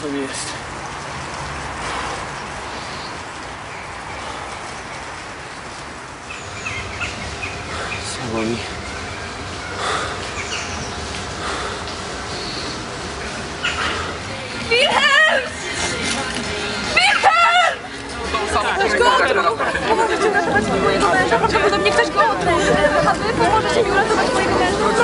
co jest. Słabo mi. Wilhelm! Wilhelm! Ktoś go. Prawdopodobnie ktoś go otruł. A wy pomożecie mi uratować mojego męża.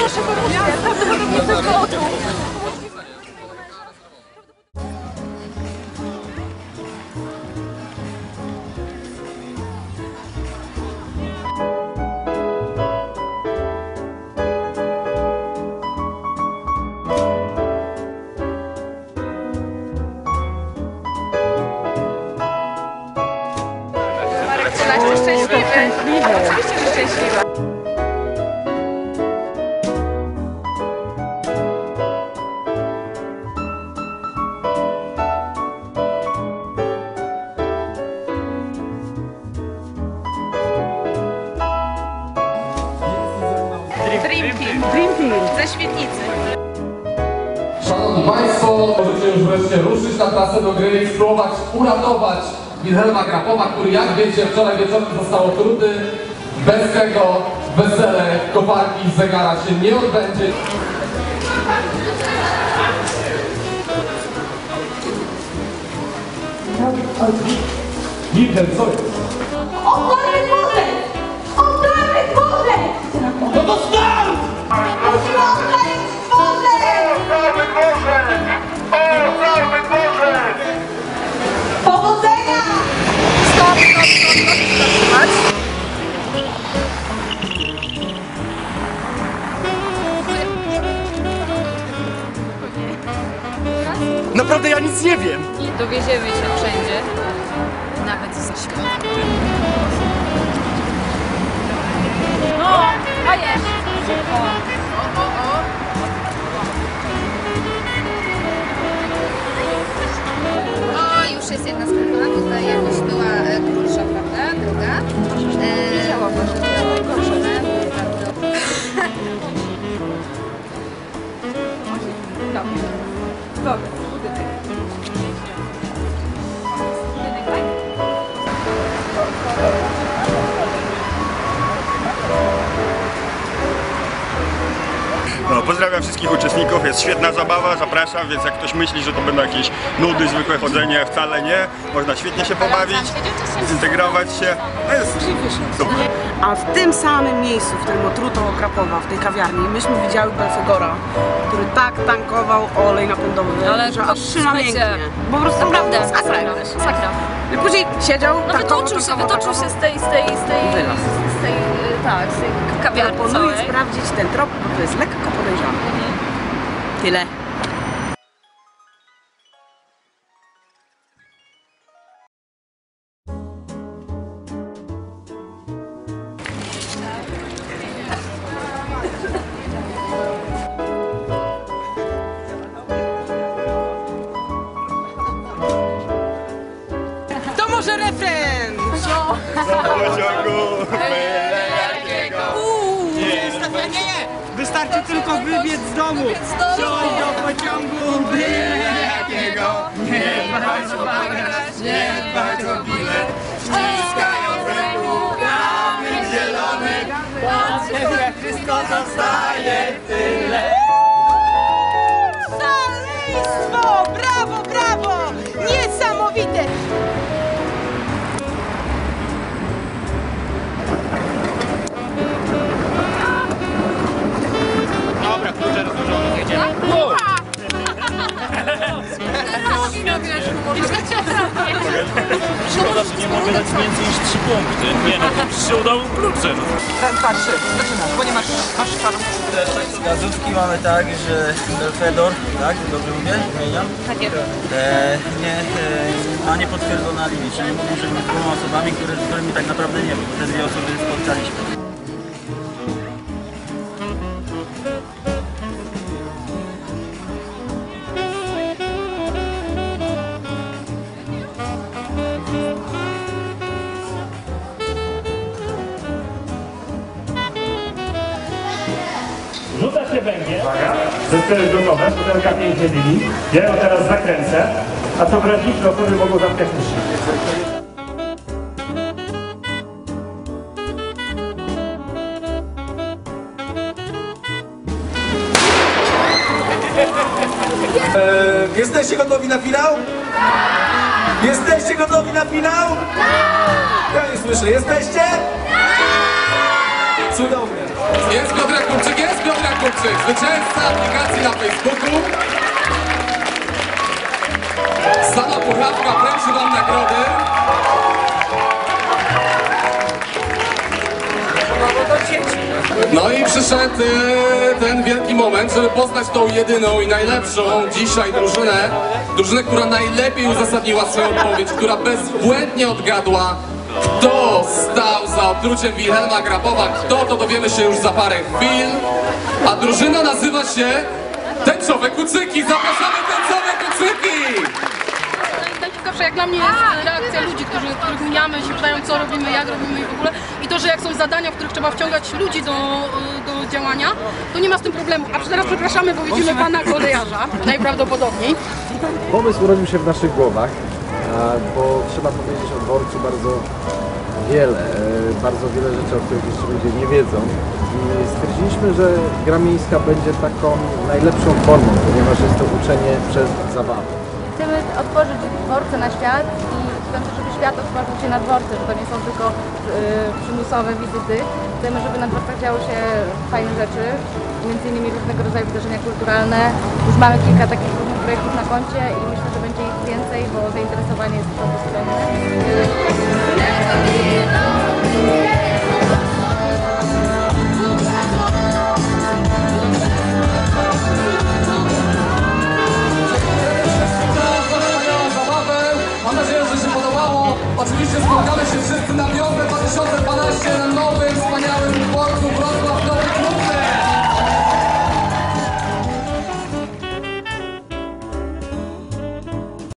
Oczywiście, że szczęśliwy. Dreamfield. Dreamfield. Ze świetnicy. Szanowni Państwo, możecie już wreszcie ruszyć na trasę do gry i spróbować uratować Wilhelma Grapowa, który jak wiecie wczoraj wieczorem został otruty. Bez tego wesele koparki z zegara się nie odbędzie. Wilhelm, co jest? Oddany pozdrawiam wszystkich uczestników, jest świetna zabawa, zapraszam, więc jak ktoś myśli, że to będą jakieś nudy, zwykłe chodzenie, wcale nie. Można świetnie się pobawić, zintegrować się. No jest super. A w tym samym miejscu, w którym otruto Krakowa, w tej kawiarni, myśmy widziały Belfegora, który tak tankował olej napędowy, Ale że to, aż słuchajcie, mięknie. Po prostu Naprawdę, sakra sakra. I później siedział, No tankował, wytoczył się, tankował, wytoczył się z tej, z tej, z tej, z tej, tak, kawiarni Proponuję całej. sprawdzić ten trop, bo to jest lekko podejrzane. Tyle. To może refren! Pociągu, Wystarczy tylko wybiec z domu! Wsiąść do pociągu, byle jakiego! Nie dbać o bagaż, nie dbać o bilet! Ściskając ręku kamień zielony! Patrzę, wszystko zostaje tyle! Szkoda, że nie mogę dać więcej niż 3 punkty. Nie no, to się udało klucze. No. Patrz, zaczynasz, bo nie masz, masz czarną Wskazówki mamy tak, że Belfedor, tak, dobrze mówię, zmieniam? Tak jest. E, nie, e, ma niepotwierdzone alibi, czyli że z dwoma osobami, które, z którymi tak naprawdę nie bo te dwie osoby spotkaliśmy. Rzuca się węgiel. Zespół jest gotowe, pudełka pięknie dymi. Ja ją teraz zakręcę, a co wrażliwsze osoby mogą zamknąć uszy. Jesteście gotowi na finał? Jesteście gotowi na finał? Ja nie słyszę. Jesteście? Cudownie. Jest Piotrek Kupczyk, jest Piotrek Kupczyk, zwycięzca aplikacji na Facebooku. Sama puchawka wręczy wam nagrody. No i przyszedł e, ten wielki moment, żeby poznać tą jedyną i najlepszą dzisiaj drużynę. Drużynę, która najlepiej uzasadniła swoją odpowiedź, która bezbłędnie odgadła, kto stał za otruciem Wilhelma Grapowa. Kto, to dowiemy się już za parę chwil. A drużyna nazywa się Tęczowe Kucyki. Zapraszamy Tęczowe Kucyki! Zawsze jak dla mnie jest reakcja ludzi, którzy, których mijamy, się pytają co robimy, jak robimy i w ogóle. I to, że jak są zadania, w których trzeba wciągać ludzi do, do działania, to nie ma z tym problemu. A teraz przepraszamy, bo widzimy pana kolejarza, najprawdopodobniej. Pomysł urodził się w naszych głowach, bo trzeba powiedzieć o dworcu bardzo wiele, e, bardzo wiele rzeczy, o których jeszcze ludzie nie wiedzą. I stwierdziliśmy, że gra miejska będzie taką najlepszą formą, ponieważ jest to uczenie przez zabawę. Chcemy otworzyć dworce na świat i chcemy, żeby świat otworzył się na dworce, że to nie są tylko y, przymusowe wizyty. Chcemy, żeby na dworcach działy się fajne rzeczy, między innymi różnego rodzaju wydarzenia kulturalne. Już mamy kilka takich różnych projektów na koncie i myślę, że będzie ich więcej, bo zainteresowanie jest po prostu skromne. Mam nadzieję, że się podobało. Oczywiście spotkamy się wszyscy na Biomę 2012 na nowy